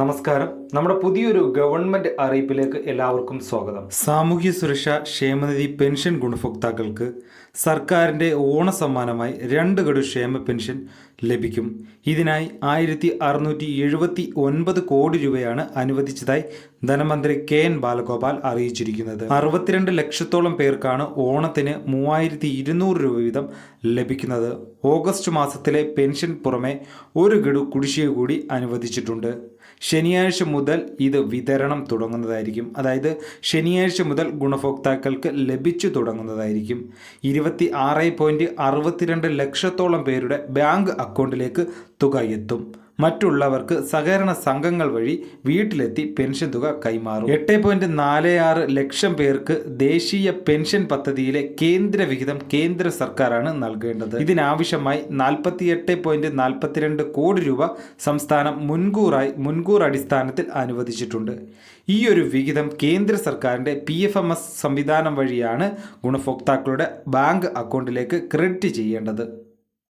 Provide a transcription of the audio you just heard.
നമസ്കാരം. നമ്മുടെ പുതിയൊരു ഗവൺമെന്റ് അറിയിപ്പിലേക്ക് എല്ലാവർക്കും സ്വാഗതം. സാമൂഹ്യ സുരക്ഷ ക്ഷേമനിധി പെൻഷൻ ഗുണഭോക്താക്കൾക്ക് സർക്കാരിന്റെ ഓണസമ്മാനമായി രണ്ട് ഗഡു ക്ഷേമ പെൻഷൻ ലഭിക്കും. ഇതിനായി ആയിരത്തി അറുന്നൂറ്റി എഴുപത്തി ഒൻപത് കോടി രൂപയാണ് അനുവദിച്ചതായി ധനമന്ത്രി കെ എൻ ബാലഗോപാൽ അറിയിച്ചിരിക്കുന്നത്. അറുപത്തിരണ്ട് ലക്ഷത്തോളം പേർക്കാണ് ഓണത്തിന് മൂവായിരത്തി ഇരുന്നൂറ് രൂപ വീതം ലഭിക്കുന്നത്. ഓഗസ്റ്റ് മാസത്തിലെ പെൻഷൻ പുറമെ ഒരു ഗഡു കുടിശ്ശിക കൂടി അനുവദിച്ചിട്ടുണ്ട്. ശനിയാഴ്ച മുതൽ ഇത് വിതരണം തുടങ്ങുന്നതായിരിക്കും. അതായത് ശനിയാഴ്ച മുതൽ ഗുണഭോക്താക്കൾക്ക് ലഭിച്ചു തുടങ്ങുന്നതായിരിക്കും. ഇരുപത്തി ആറ് പോയിന്റ് അറുപത്തിരണ്ട് ലക്ഷത്തോളം പേരുടെ ബാങ്ക് അക്കൗണ്ടിലേക്ക് തുക എത്തും. മറ്റുള്ളവർക്ക് സഹകരണ സംഘങ്ങൾ വഴി വീട്ടിലെത്തി പെൻഷൻ തുക കൈമാറും. എട്ട് പോയിന്റ് നാല് ആറ് ലക്ഷം പേർക്ക് ദേശീയ പെൻഷൻ പദ്ധതിയിലെ കേന്ദ്ര വിഹിതം കേന്ദ്ര സർക്കാരാണ് നൽകേണ്ടത്. ഇതിനാവശ്യമായി നാൽപ്പത്തിയെട്ട് പോയിന്റ് നാൽപ്പത്തിരണ്ട് കോടി രൂപ സംസ്ഥാനം മുൻകൂറായി മുൻകൂർ അടിസ്ഥാനത്തിൽ അനുവദിച്ചിട്ടുണ്ട്. ഈ ഒരു വിഹിതം കേന്ദ്ര സർക്കാരിന്റെ പി എഫ് എം എസ് സംവിധാനം വഴിയാണ് ഗുണഭോക്താക്കളുടെ ബാങ്ക് അക്കൗണ്ടിലേക്ക് ക്രെഡിറ്റ് ചെയ്യേണ്ടത്.